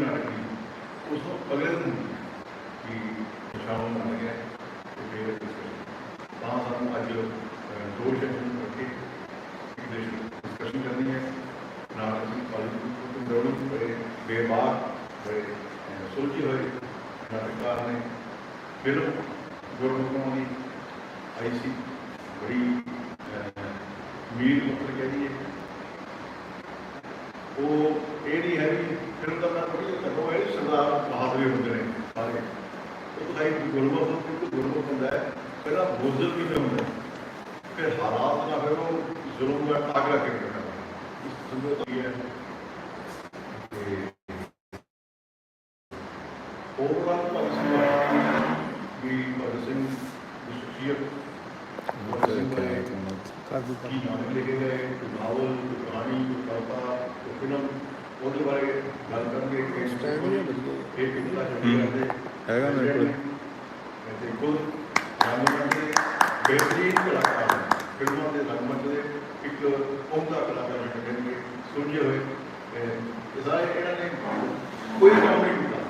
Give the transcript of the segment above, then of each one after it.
ਹੋਈ ਨਾਟਕ ਉਸ ਤੋਂ ਅਗਲੇ ਦਿਨ ਕਿ ਸ਼ਾਮ ਨੂੰ ਬਣ ਗਿਆ ਤੇ ਫਿਰ ਤਾਂ ਸਾਨੂੰ ਅੱਜ ਅਹ, ਦੋ ਸੈਸ਼ਨ ਕਰਕੇ ਇੱਕ ਡਿਸਕਸ਼ਨ ਕਰਨੀ ਹੈ। ਨਾਟਕ ਦੀ ਕੁਆਲਿਟੀ ਦੋਨੋਂ ਬੜੇ ਬੇਬਾਕ ਬੜੇ ਅਹ, ਹੋਏ ਨਾਟਕਕਾਰ ਨੇ। ਫਿਰ ਗੁਰਮੁਖਾਂ ਦੀ ਆਈ ਸੀ ਬੜੀ ਅਹ, ਮੀਰ ਮੁਕਤ ਕਹਿੰਦੀ ਹੈ ਉਹ ਇਹ ਨਹੀਂ ਹੈ ਵੀ ਫਿਲਮ ਦਾ ਮੈਂ ਥੋੜੀ ਕਰੋ ਇਹ ਸਰਦਾਰ ਬਹਾਦਰੀ ਹੁੰਦੇ ਨੇ ਸਾਰੇ। ਉਹ ਤਾਂ ਇੱਕ ਗੁਰਮੁਖ ਨੂੰ ਗੁਰਮੁਖ ਹੁੰਦਾ ਹੈ ਪਹਿਲਾਂ ਬੁਜ਼ਦਿਲ ਕਿਵੇਂ ਹੁੰਦਾ। ਫਿਰ ਹਾਲਾਤ ਨਾਲ ਫਿਰ ਉਹ ਜ਼ੁਲਮ ਦਾ ਟਾਕਰਾ ਕਿਵੇਂ ਕਰਦਾ ਇਸ ਸੰਦਰਭ ਕੀ ਹੈ? ਤੇ ਓਵਰਆਲ ਭਗਤ ਸਿੰਘ ਵੀ ਭਗਤ ਸਿੰਘ ਦੀ ਸ਼ਖਸੀਅਤ ਭਗਤ ਸਿੰਘ ਬਾਰੇ ਕੀ ਨਾਮ ਲਿਖੇ ਗਏ ਨਾਵਲ ਕਹਾਣੀ ਕਵਿਤਾ ਫਿਲਮ ਉਹਦੇ ਬਾਰੇ ਗੱਲ ਕਿ Style ਵਧੀਆ ਵਧੀਆ। ਇਹ ਕਿੰਨਾ ਕਰਦੇ ਹੈਗਾ ਮੇਰੇ ਕੋਲ। ਤੇ ਖੁਦ ਰੰਗਮੰਚ ਦੇ ਬਿਹਤਰੀਨ ਕਲਾਕਾਰ। ਫਿਲਮਾਂ ਦੇ ਰੰਗਮੰਚ ਦੇ ਇੱਕ ਉਮਦਾ ਕਲਾਕਾਰ ਜਿਹੜੇ ਸੁਲਝੇ ਹੋਏ ਇਹ ਸਾਰੇ ਇਹਨਾਂ ਨੇ ਕੋਈ ਕੰਮ ਨਹੀਂ ਕੀਤਾ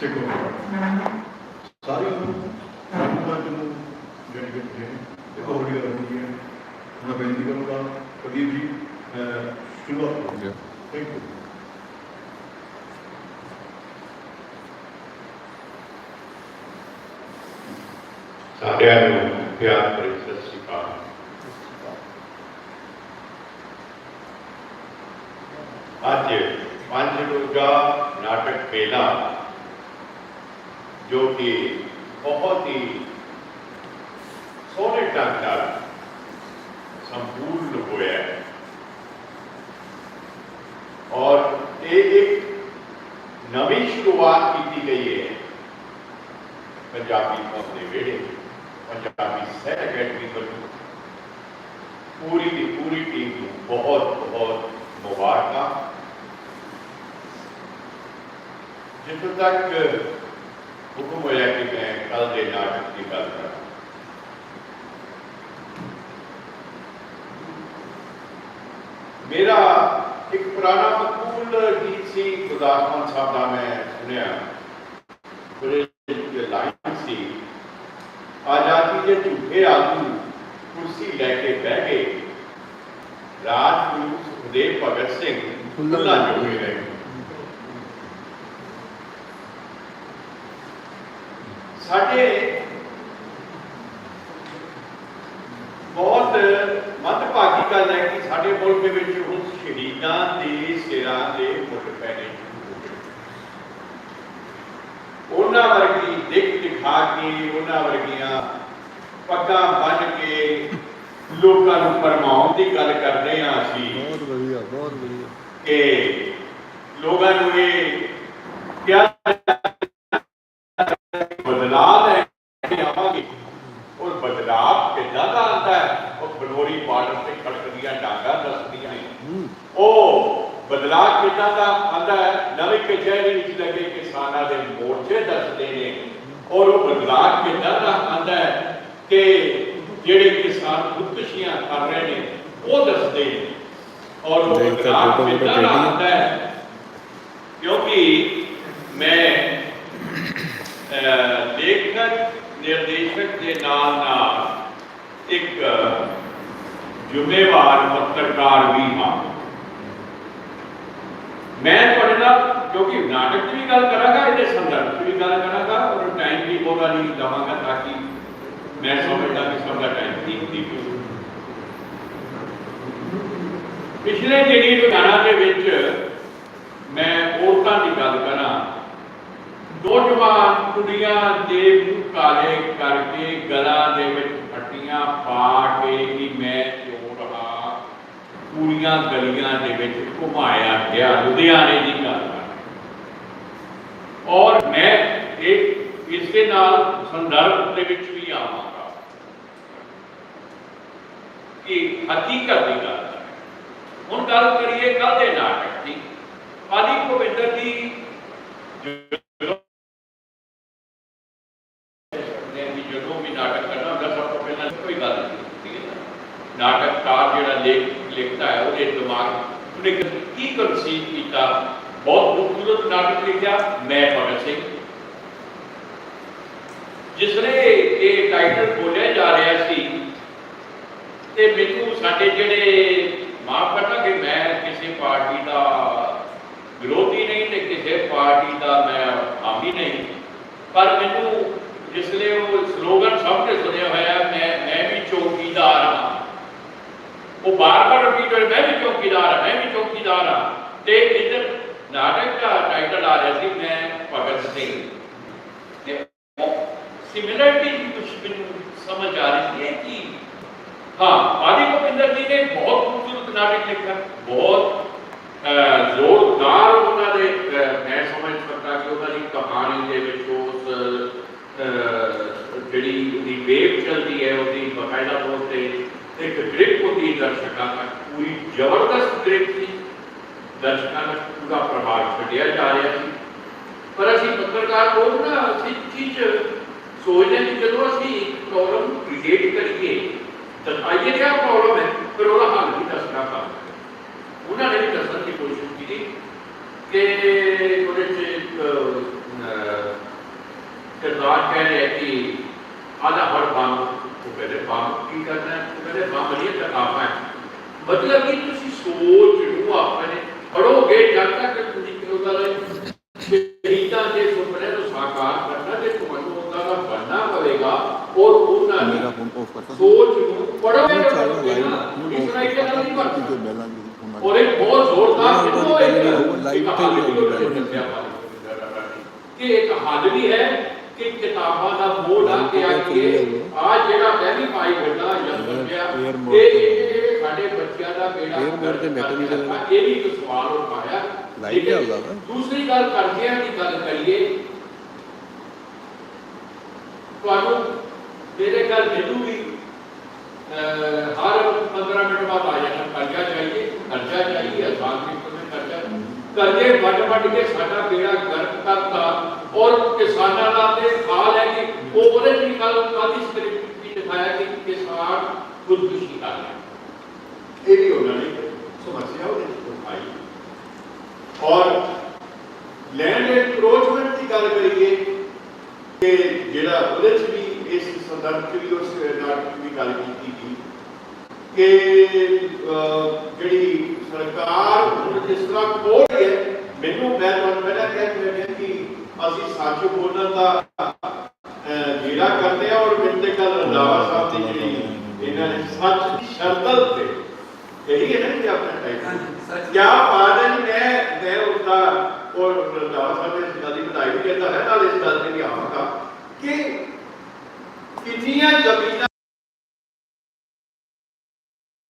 ਸਿੱਖੋ ਸਾਰੇ ਨੂੰ ਰੰਗਮੰਚ ਨੂੰ ਜਿਹੜੀ ਕਿ ਇਹ ਹੌਲੀ ਹੌਲੀ ਹੁੰਦੀ ਹੈ ਮੈਂ ਬੇਨਤੀ ਕਰੂੰਗਾ ਪ੍ਰਦੀਪ ਜੀ ਅਹ, ਸ਼ੁਰੂਆਤ ਕਰੋ ਥੈਂਕ ਯੂ ਸਾਰਿਆਂ ਨੂੰ ਪਿਆਰ ਭਰੀ ਸਤਿ ਸ਼੍ਰੀ ਅਕਾਲ ਅੱਜ ਪੰਜ ਰੋਜ਼ਾ ਨਾਟਕ ਮੇਲਾ ਜੋ ਕਿ ਬਹੁਤ ਹੀ ਸੋਹਣੇ ਢੰਗ ਨਾਲ ਸੰਪੂਰਨ ਹੋਇਆ ਹੈ ਔਰ ਇਹ ਇੱਕ ਨਵੀਂ ਸ਼ੁਰੂਆਤ ਕੀਤੀ ਗਈ ਹੈ ਪੰਜਾਬੀ ਕੌਮ ਦੇ ਵਿਹੜੇ ਪੰਜਾਬੀ ਸਾਹਿਤ ਅਕੈਡਮੀ ਵੱਲੋਂ ਪੂਰੀ ਦੀ ਪੂਰੀ ਟੀਮ ਨੂੰ ਬਹੁਤ ਬਹੁਤ ਮੁਬਾਰਕਾਂ ਜਿੱਥੋਂ ਤੱਕ ਹੁਕਮ ਹੋਇਆ ਕਿ ਮੈਂ ਕੱਲ ਦੇ ਨਾਟਕ ਦੀ ਗੱਲ ਕਰਾਂ ਮੇਰਾ ਇੱਕ ਪੁਰਾਣਾ ਮਕਬੂਲ ਗੀਤ ਸੀ, ਗੁਰਦਾਸ ਮਾਨ ਸਾਹਿਬ ਦਾ ਮੈਂ ਸੁਣਿਆ। ਉਹਦੇ ਲਾਈਨ ਸੀ। ਆਜ਼ਾਦੀ ਦੇ ਝੂਠੇ ਆਗੂ ਕੁਰਸੀ ਲੈ ਕੇ ਬਹਿ ਗਏ। ਰਾਜਗੁਰੂ ਸੁਖਦੇਵ ਭਗਤ ਸਿੰਘ ਖੁੱਲਾ ਜੋਗੇ ਰਹੇ। ਸਾਡੇ ਬਹੁਤ ਮੱਧਭਾਗੀ ਗੱਲ ਹੈ ਕਿ ਸਾਡੇ ਮੁਲਕ ਦੇ ਵਿੱਚ ਹੁਣ ਸ਼ਹੀਦਾਂ ਦੇ ਸਿਰਾਂ ਦੇ ਮੁੱਢ ਪੈਣੇ ਉਹਨਾਂ ਵਰਗੀ ਦਿੱਖ ਦਿਖਾ ਕੇ ਉਹਨਾਂ ਵਰਗੀਆਂ ਪੱਗਾਂ ਬੰਨ ਕੇ ਲੋਕਾਂ ਨੂੰ ਪਰਮਾਉਣ ਦੀ ਗੱਲ ਕਰਦੇ ਹਾਂ ਅਸੀਂ ਬਹੁਤ ਵਧੀਆ ਬਹੁਤ ਵਧੀਆ। ਕਿ ਲੋਕਾਂ ਨੂੰ ਇਹ ਕਿੱਦਾਂ ਦਾ ਆਉਂਦਾ ਹੈ ਨਵੀਂ ਕਚਹਿਰੀ ਵਿੱਚ ਲੱਗੇ ਕਿਸਾਨਾਂ ਦੇ ਮੋਰਚੇ ਦੱਸਦੇ ਨੇ। ਔਰ ਉਹ ਬਦਲਾਅ ਕਿੱਦਾਂ ਦਾ ਆਉਂਦਾ ਹੈ ਕਿ ਜਿਹੜੇ ਕਿਸਾਨ ਖੁਦਕੁਸ਼ੀਆਂ ਕਰ ਰਹੇ ਨੇ ਉਹ ਦੱਸਦੇ ਨੇ। ਔਰ ਉਹ ਬਦਲਾਅ ਕਿੱਦਾਂ ਦਾ ਟੇਢੀ ਆ। ਆਉਂਦਾ ਹੈ। ਕਿਉਂਕਿ ਮੈਂ ਲੇਖਕ ਨਿਰਦੇਸ਼ਕ ਦੇ ਨਾਲ ਨਾਲ ਇੱਕ ਜ਼ਿੰਮੇਵਾਰ ਪੱਤਰਕਾਰ ਵੀ ਹਾਂ। ਮੈਂ ਤੁਹਾਡੇ ਨਾਲ, ਕਿਉਂਕਿ ਨਾਟਕ ਦੀ ਵੀ ਗੱਲ ਕਰਾਂਗਾ, ਇਹਦੇ ਸੰਦਰਭ 'ਚ ਵੀ ਗੱਲ ਕਰਾਂਗਾ ਔਰ ਟਾਈਮ ਵੀ ਬਹੁਤਾ ਨਹੀਂ ਦਵਾਂਗਾ ਤਾਂ ਕਿ ਮੈਂ ਸਮਝਦਾ ਕਿ ਸਭ ਦਾ ਟਾਈਮ ਕੀਮਤੀ ਹੋ ਪਿਛਲੇ ਦਿਨੀ ਲੁਧਿਆਣਾ ਦੇ ਵਿੱਚ ਮੈਂ ਔਰਤਾਂ ਦੀ ਗੱਲ ਕਰਾਂ, ਨੌਜਵਾਨ ਕੁੜੀਆਂ ਦੇ ਮੂੰਹ ਕਾਲੇ ਕਰਕੇ ਗਲਾਂ ਦੇ ਵਿੱਚ ਫੱਟੀਆਂ ਪਾ ਕੇ ਕਿ ਮੈਂ ਚੋਰ ਹਾਂ ਪੂਰੀਆਂ ਗਲੀਆਂ ਦੇ ਵਿੱਚ ਘੁਮਾਇਆ ਗਿਆ, ਲੁਧਿਆਣੇ ਦੀ ਗੱਲ ਔਰ ਮੈਂ ਇਹ, ਇਸ ਦੇ ਨਾਲ ਸੰਦਰਭ ਦੇ ਵਿੱਚ ਵੀ ਆਵਾਂਗਾ ਕਿ ਹਕੀਕਤ ਦੀ ਗੱਲ ਹੁਣ ਗੱਲ ਕਰੀਏ ਕੱਲ ਦੇ ਨਾਟਕ ਦੀ। ਪਾਲੀ ਗੋਬਿੰਦਰ ਦੀ ਜਦੋਂ ਵੀ ਨਾਟਕ ਕਰਨਾ ਹੁੰਦਾ, ਸਭ ਤੋਂ ਪਹਿਲਾਂ ਕੋਈ ਗੱਲ ਨਾਟਕਕਾਰ ਜਿਹੜਾ ਲੇਖ ਲਿਖਦਾ ਹੈ, ਉਹਦੇ ਦਿਮਾਗ ਉਹਨੇ ਕੀ ਕਨਸੀਵ ਕੀਤਾ? ਬਹੁਤ ਖੂਬਸੂਰਤ ਨਾਟਕ ਲਿਖਿਆ, ਮੈਂ ਭਗਤ ਸਿੰਘ। ਜਿਸਨੇ ਇਹ ਟਾਈਟਲ ਬੋਲਿਆ ਜਾ ਰਿਹਾ ਸੀ, ਤੇ ਮੈਨੂੰ ਸਾਡੇ ਜਿਹੜੇ ਮਾਫ ਕਰਨਾ ਕਿ ਮੈਂ ਕਿਸੇ ਪਾਰਟੀ ਦਾ ਵਿਰੋਧੀ ਨਹੀਂ ਤੇ ਕਿਸੇ ਪਾਰਟੀ ਦਾ ਮੈਂ ਹਾਮੀ ਨਹੀਂ, ਪਰ ਮੈਨੂੰ ਜਿਸਲੇ ਉਹ ਸਲੋਗਨ ਸਭ ਨੇ ਸੁਣਿਆ ਹੋਇਆ ਮੈਂ ਮੈਂ ਵੀ ਚੌਕੀਦਾਰ ਹਾਂ ਉਹ ਬਾਰ-ਬਾਰ ਮੈਂ ਵੀ ਚੌਕੀਦਾਰ ਹਾਂ ਮੈਂ ਵੀ ਚੌਕੀਦਾਰ ਹਾਂ ਤੇ ਇੱਧਰ ਨਾਟਕ ਦਾ ਟਾਈਟਲ ਆ ਰਿਹਾ ਸੀ, ਮੈਂ ਭਗਤ ਸਿੰਘ। ਤੇ ਸਿਮਿਲਰਿਟੀ ਕੁਝ ਮੈਨੂੰ ਸਮਝ ਆ ਰਹੀ ਸੀ ਕਿ? ਹਾਂ, ਆਦੀ ਗੋਬਿੰਦਰ ਜੀ ਨੇ ਬਹੁਤ ਖੂਬਸੂਰਤ ਨਾਟਕ ਲਿਖਿਆ, ਬਹੁਤ ਜ਼ੋਰਦਾਰ ਉਹਨਾਂ ਦੇ ਮੈਂ ਸਮਝ ਸਕਦਾ ਕਿ ਉਹਨਾਂ ਦੀ ਕਹਾਣੀ ਦੇ ਵਿੱਚ ਉਸ ਜਿਹੜੀ ਉਹਦੀ ਵੇਵ ਚੱਲਦੀ ਹੈ, ਉਹਦੀ ਬਕਾਇਦਾ ਤੌਰ ਤੇ ਇੱਕ ਗ੍ਰਿਪ ਹੁੰਦੀ ਹੈ ਦਰਸ਼ਕਾਂ ਤੱਕ ਪੂਰੀ ਜ਼ਬਰਦਸਤ ਗ੍ਰਿਪ ਸੀ ਦਰਸ਼ਕਾਂ ਦਾ ਪੂਰਾ ਪ੍ਰਭਾਵ ਛੱਡਿਆ ਜਾ ਰਿਹਾ ਸੀ ਪਰ ਅਸੀਂ ਪੱਤਰਕਾਰ ਲੋਕ ਨਾ ਅਸੀਂ ਚੀਜ਼ ਸੋਚਦੇ ਹਾਂ ਕਿ ਜਦੋਂ ਅਸੀਂ ਇੱਕ ਪ੍ਰੋਬਲਮ ਕ੍ਰੀਏਟ ਕਰੀਏ ਤਾਂ ਆਈਏ ਕਿਆ ਪ੍ਰੋਬਲਮ ਹੈ ਫਿਰ ਉਹਦਾ ਹੱਲ ਵੀ ਦੱਸਣਾ ਪੈਂਦਾ ਉਹਨਾਂ ਨੇ ਵੀ ਦੱਸਣ ਦੀ ਕੋਸ਼ਿਸ਼ ਕੀਤੀ ਕਿ ਉਹਦੇ ਚ ਇੱਕ ਅਹ, ਕਿਰਦਾਰ ਕਹਿ ਰਿਹਾ ਕਿ ਆਦਾ ਹਰ ਬੰਮ ਉਹ ਕਹਿੰਦੇ ਬੰਮ ਕੀ ਕਰਨਾ ਹੈ ਉਹ ਕਹਿੰਦੇ ਬੰਮ ਨਹੀਂ ਚਕਾਪਾ ਹੈ ਮਤਲਬ ਕਿ ਤੁਸੀਂ ਸੋਚ ਨੂੰ ਆਪਣੇ ਪੜੋਗੇ ਜਦ ਤੱਕ ਤੁਸੀਂ ਕਿ ਉਹਦਾ ਸ਼ਹੀਦਾਂ ਦੇ ਸੁਪਨੇ ਨੂੰ ਸਾਕਾਰ ਕਰਨਾ ਤੇ ਤੁਹਾਨੂੰ ਉਹਨਾਂ ਦਾ ਬਣਨਾ ਪਵੇਗਾ ਔਰ ਉਹਨਾਂ ਦੀ ਮੇਰਾ ਫੋਨ ਆਫ ਕਰਤਾ ਸੋਚ ਨੂੰ ਪੜੋਗੇ ਨਹੀਂ ਚੱਲ ਰਿਹਾ ਲਾਈਵ ਨਾ ਇਸ ਤਰ੍ਹਾਂ ਇਹ ਗੱਲ ਨਹੀਂ ਜੋ ਕਰਦਾ ਬੈਲਾਂ ਦੀ ਫੋਨ ਔਰ ਇੱਕ ਬਹੁਤ ਜ਼ੋਰਦਾਰ ਉਹਨਾਂ ਕਿਉਂ ਦੀ ਇੱਕ ਗੱਲ ਨਹੀਂ, ਲਾਈਵ ਤੇ ਵੀ ਹੋਊਗੀ ਗੱਲ। ਕਿ ਇੱਕ ਹੱਲ ਵੀ ਹੈ ਕਿ ਕਿਤਾਬਾਂ ਦਾ ਮੋਹ ਲਾ ਕੇ ਆਈਏ ਚੱਲੀ ਆ ਜਿਹੜਾ ਵੀ ਪਾਈ ਫਿਰਦਾ ਜਦ ਬੱਚਿਆ Air mode ਇਹ ਤੇ। ਇਹ ਸਾਡੇ ਬੱਚਿਆਂ ਦਾ ਬੇੜਾ Air mode ਤੇ net ਨਹੀਂ ਚੱਲਦਾ। ਇਹ ਵੀ ਇੱਕ ਸਵਾਲ ਉਠਾਇਆ ਲਾਈਵ ਲੇਕਿਨ ਚੱਲਦਾ ਵਾ। ਦੂਸਰੀ ਗੱਲ ਕਰਜ਼ਿਆਂ ਦੀ ਗੱਲ ਕਰੀਏ ਤੁਹਾਨੂੰ ਮੇਰੇ ਘਰ ਮੈਨੂੰ ਵੀ ਅਹ, ਹਰ 15 ਮਿੰਟ ਬਾਅਦ ਆ ਜਾਣਾ ਕਰਜ਼ਾ ਚਾਹੀਏ ਕਰਜ਼ਾ ਚਾਹੀਏ ਆਸਾਨ ਕਿਸ਼ਤ में ਕਰਜ਼ਾ ਕਰਜ਼ੇ ਵੱਡ ਵੱਡ ਕੇ ਸਾਡਾ ਬੇੜਾ ਗਰਕ ਕਰਤਾ ਔਰ ਕਿਸਾਨਾਂ ਦਾ ਤੇ ਹਾਲ ਹੈ ਕਿ ਉਹ ਉਹਦੇ ਵੀ ਕੱਲ ਕਾਦੀ ਸਕ੍ਰਿਪਟ ਵੀ ਦਿਖਾਇਆ ਕਿ ਕਿਸਾਨ ਖੁਦਕੁਸ਼ੀ ਕਰ ਰਿਹਾ ਇਹ ਵੀ ਉਹਨਾਂ ਨੇ ਸਮੱਸਿਆ ਉਹਦੇ ਵਿੱਚ ਉਠਾਈ। ਔਰ ਲੈਂਡ ਐਨਕਰੋਚਮੈਂਟ ਦੀ ਗੱਲ ਕਰੀਏ ਕਿ ਜਿਹੜਾ ਉਹਦੇ ਚ ਵੀ ਇਸ ਸੰਦਰਭ ਚ ਵੀ ਉਸ ਨਾਟਕ ਦੀ ਗੱਲ ਕੀਤੀ ਗਈ ਕਿ ਜਿਹੜੀ ਸਰਕਾਰ ਹੁਣ ਜਿਸ ਤਰ੍ਹਾਂ ਖੋਲ ਹੈ, ਮੈਨੂੰ ਮੈਂ ਤੁਹਾਨੂੰ ਪਹਿਲਾਂ ਕਹਿ ਚੁੱਕਿਆ ਕਿ ਅਸੀਂ ਸੱਚ ਬੋਲਣ ਦਾ ਜਿਹੜਾ ਕਰਦੇ ਆ ਔਰ ਮੈਨੂੰ ਤੇ ਕੱਲ ਰੰਦਾਵਾ ਸਾਹਿਬ ਦੀ ਜਿਹੜੀ ਇਹਨਾਂ ਨੇ ਸੱਚ ਦੀ ਸ਼ਰਤਲ ਤੇ ਇਹੀ ਹੈ ਨਾ ਕਿ ਆਪਣਾ ਟਾਈਟਲ ਕਿਆ ਜੀ, ਮੈਂ ਮੈਂ ਉਸਦਾ ਔਰ ਰੰਦਾਵਾ ਸਾਹਿਬ ਇਸ ਗੱਲ ਦੀ ਵਧਾਈ ਵੀ ਕਹਿੰਦਾ ਹੈ ਨਾਲ ਇਸ ਗੱਲ ਤੇ ਵੀ ਆਵਾਂਗਾ ਕਿ ਕਿੰਨੀਆਂ ਜ਼ਮੀਨਾਂ